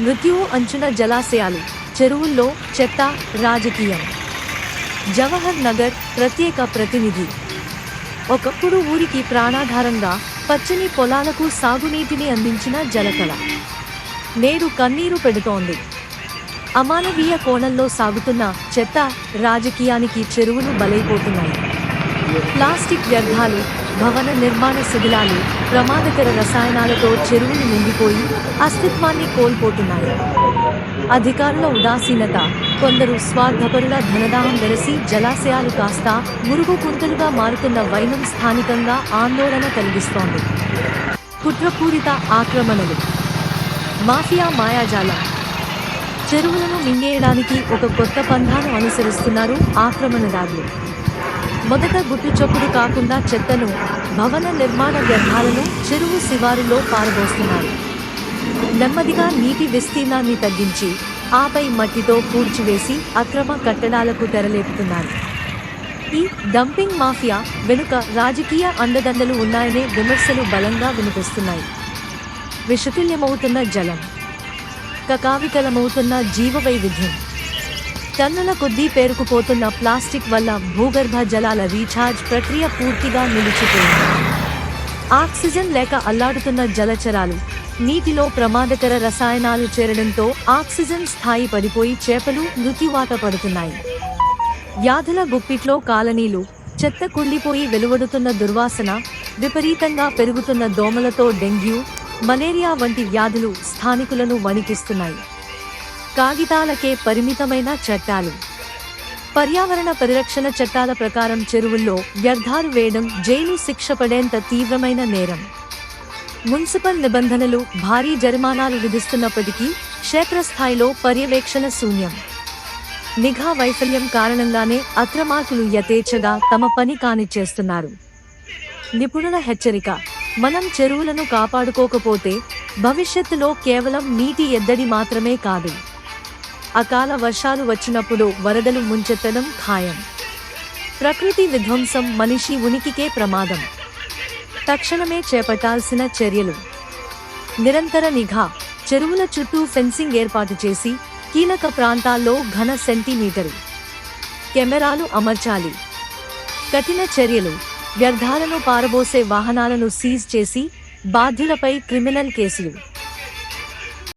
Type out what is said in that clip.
మృత్యువు అంచున జలాశయాలు చెరువుల్లో చెత్త రాజకీయం. జవహర్ నగర్ ప్రత్యేక ప్రతినిధి. ఒకప్పుడు ఊరికి ప్రాణాధారంగా పచ్చని పొలాలకు సాగునీటిని అందించిన జలకళ. నేడు కన్నీరు పెడుతోంది. అమానవీయ కోణంలో సాగుతున్న చెత్త రాజకీయానికి చెరువులు బలైపోతున్నాయి. ప్లాస్టిక్ వ్యర్థాలు భవన నిర్మాణ శిథిలాలు ప్రమాదకర రసాయనాలతో చెరువులు నిండిపోయి అస్తిత్వాన్ని కోల్పోతున్నాయి. అధికారుల ఉదాసీనత కొందరు స్వార్థపరుల ధనదాహం వెరసి జలాశయాలు కాస్త మురుగు కుంటలుగా మారుతున్న వైనం స్థానికంగా ఆందోళన కలిగిస్తోంది. కుట్రపూరిత ఆక్రమణలు. మాఫియా మాయాజాలం. చెరువులను మింగేయడానికి ఒక కొత్త పంథాను అనుసరిస్తున్నారు ఆక్రమణదారులు. మొదట గుట్టు కాకుండా చెత్తను భవన నిర్మాణ వ్యర్థాలను చెరువు శివారులో పారబోస్తున్నారు నెమ్మదిగా నీటి విస్తీర్ణాన్ని తగ్గించి ఆపై మట్టితో పూడ్చివేసి అక్రమ కట్టడాలకు తెరలేపుతున్నారు ఈ డంపింగ్ మాఫియా వెనుక రాజకీయ అండదండలు ఉన్నాయనే విమర్శలు బలంగా వినిపిస్తున్నాయి. విషతుల్యమవుతున్న జలం కకావికలమవుతున్న జీవ వైవిధ్యం టన్నుల కొద్దీ పేరుకుపోతున్న ప్లాస్టిక్ వల్ల భూగర్భ జలాల రీఛార్జ్ ప్రక్రియ పూర్తిగా నిలిచిపోయింది. ఆక్సిజన్ లేక అల్లాడుతున్న జలచరాలు నీటిలో ప్రమాదకర రసాయనాలు చేరడంతో ఆక్సిజన్ స్థాయి పడిపోయి చేపలు మృత్యువాత పడుతున్నాయి. వ్యాధుల గుప్పిట్లో కాలనీలు చెత్త కుళ్ళిపోయి వెలువడుతున్న దుర్వాసన విపరీతంగా పెరుగుతున్న దోమలతో డెంగ్యూ మలేరియా వంటి వ్యాధులు స్థానికులను వణికిస్తున్నాయి. కాగితాలకే పరిమితమైన చట్టాలు. పర్యావరణ పరిరక్షణ చట్టాల ప్రకారం చెరువుల్లో వ్యర్థాలు వేయడం జైలు శిక్ష పడేంత తీవ్రమైన నేరం. మున్సిపల్ నిబంధనలు భారీ జరిమానాలు విధిస్తున్నప్పటికీ క్షేత్రస్థాయిలో పర్యవేక్షణ శూన్యం. నిఘా వైఫల్యం కారణంగానే అక్రమార్కులు యథేచ్ఛగా తమ పని కానిచ్చేస్తున్నారు నిపుణుల హెచ్చరిక మనం చెరువులను కాపాడుకోకపోతే భవిష్యత్తులో కేవలం నీటి ఎద్దడి మాత్రమే కాదు. అకాల వర్షాలు వచ్చినప్పుడు వరదలు ముంచెత్తడం ఖాయం. ప్రకృతి విధ్వంసం మనిషి ఉనికికే ప్రమాదం. తక్షణమే చేపట్టాల్సిన చర్యలు. నిరంతర నిఘా చెరువుల చుట్టూ ఫెన్సింగ్ ఏర్పాటు చేసి కీలక ప్రాంతాల్లో ఘన సెంటీమీటరు. కెమెరాలు అమర్చాలి. కఠిన చర్యలు వ్యర్థాలను పారబోసే వాహనాలను సీజ్ చేసి బాధ్యులపై క్రిమినల్ కేసులు.